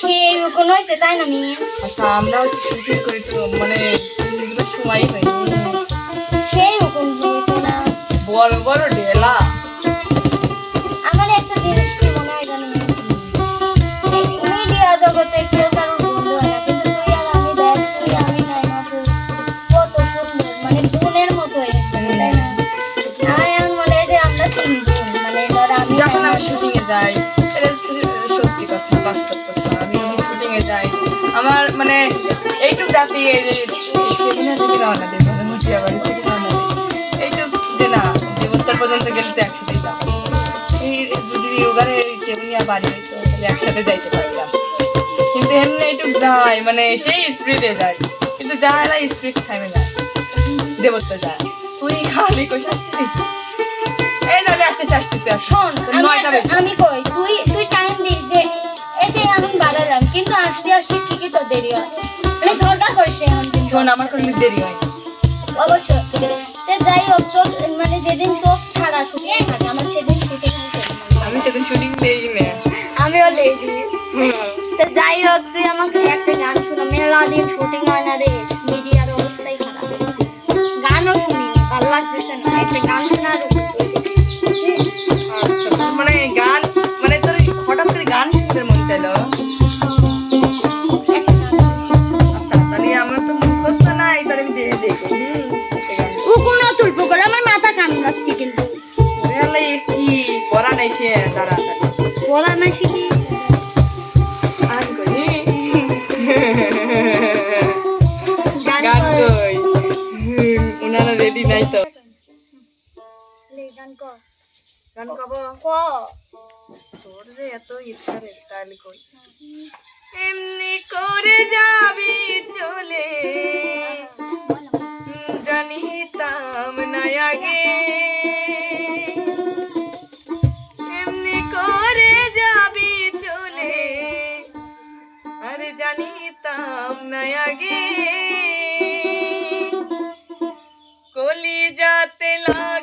কি কোনো হয়েছে তাই না মেয়ে? আচ্ছা আমরা শুটিং করি তো মানে হয়নি। সেই না? বড় বড় রাতে এই রওনা দেবো মুটিয়া বাড়ি থেকে রওনা দেবো। এইটুক যে না যে উত্তর পর্যন্ত গেলে তো একসাথেই যাব। এই যদি ওখানে কেবিনিয়া বাড়ি হইতো তাহলে একসাথে যাইতে পারতাম কিন্তু এমনি এইটুক যাই মানে সেই স্পিডে যায়। কিন্তু যায় না স্পিড থামে যায়। দেবত্ব যায়। তুই খালি কোষ আসছিস এই যাবে আসতেছে আসতেছে শোন আমি নয়টা আমি কই তুই তুই শোন আমার কোনো দেরি হয়। অবশ্যই। যাই হোক তোর মানে যেদিন তোর ছাড়া শুটিং থাকে আমার সেদিন শুটিং আমি সেদিন শুটিং নেই না। আমিও লেজি তো যাই হোক তুই আমাকে একটা গান শোনা মেলা দিন শুটিং হয় না রে মিডিয়ার অবস্থাই খারাপ। গানও শুনি ভালো লাগতেছে না একটা গান শোনার বলা না শিখি গান নাই তো গান কর। গান গাবো ক। তোর যে এত ইচ্ছা রে তাহলে কই এমনি করে যাবি চলে জানিতাম না আগে জানিতাম না আগে। কলি যাতে লাগে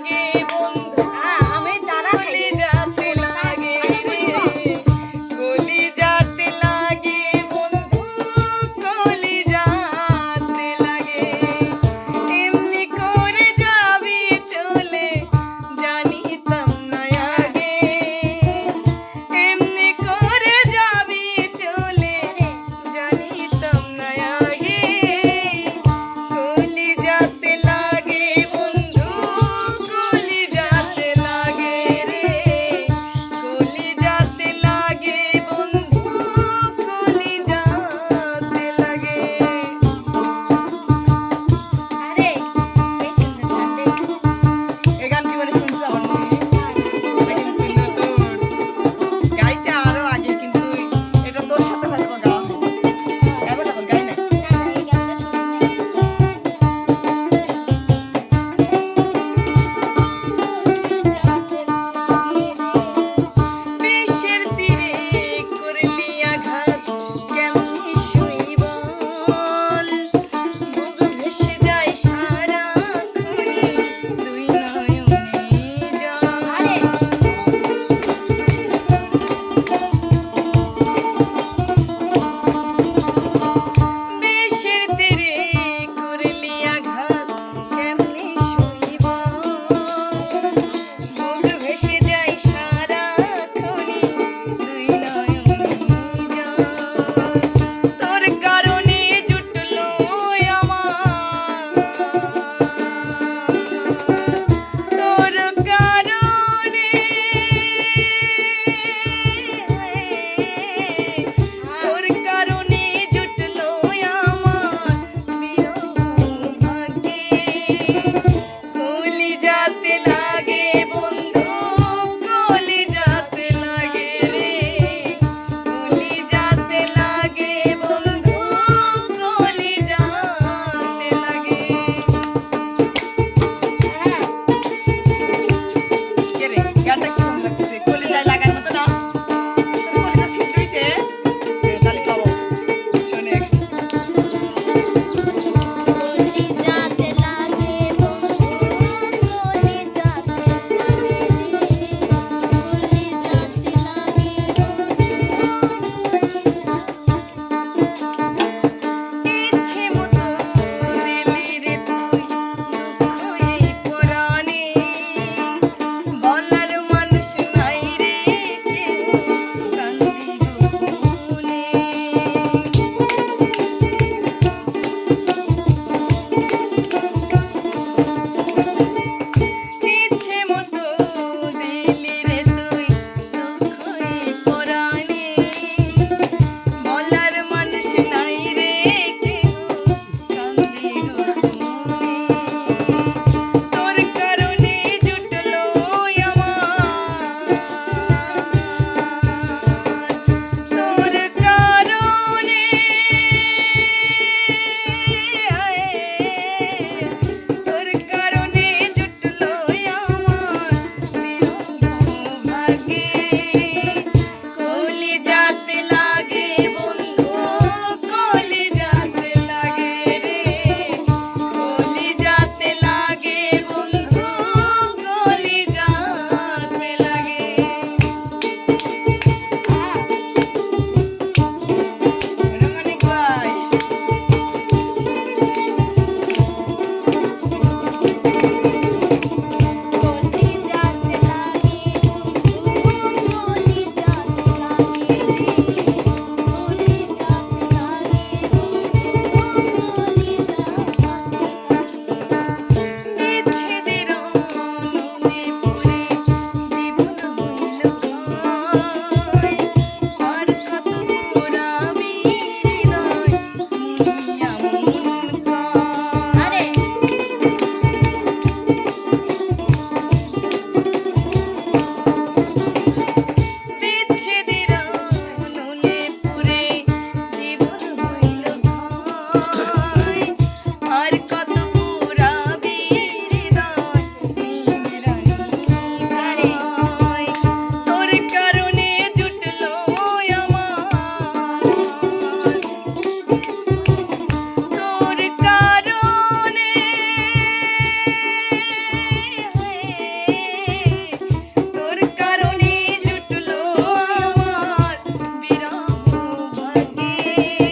Hey.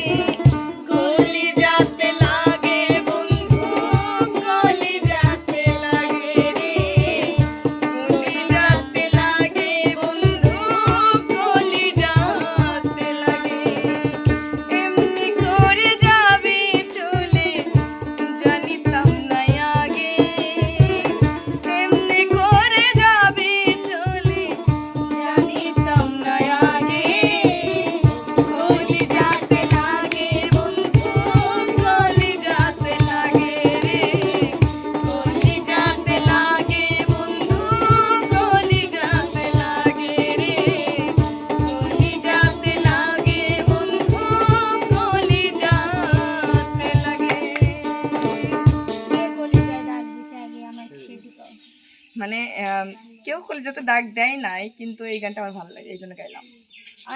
আম, কেউ কলেজাতে দাগ দেয় নাই কিন্তু এই গানটা আমার ভালো লাগে এই জন্য গাইলাম।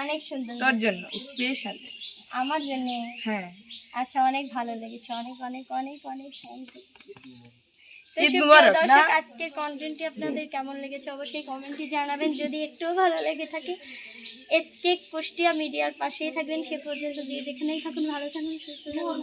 অনেক সুন্দর তোর জন্য স্পেশাল আমার জন্য? হ্যাঁ। আচ্ছা অনেক ভালো লেগেছে অনেক অনেক অনেক অনেক থ্যাংক ইউ? দর্শক আজকের কন্টেন্টটি আপনাদের কেমন লেগেছে অবশ্যই কমেন্টে জানাবেন। যদি একটুও ভালো লেগে থাকে এসকেক কুষ্টিয়া মিডিয়ার পাশেই থাকবেন। সে পর্যন্ত যে যেখানেই থাকুন ভালো থাকুন সুস্থ থাকুন।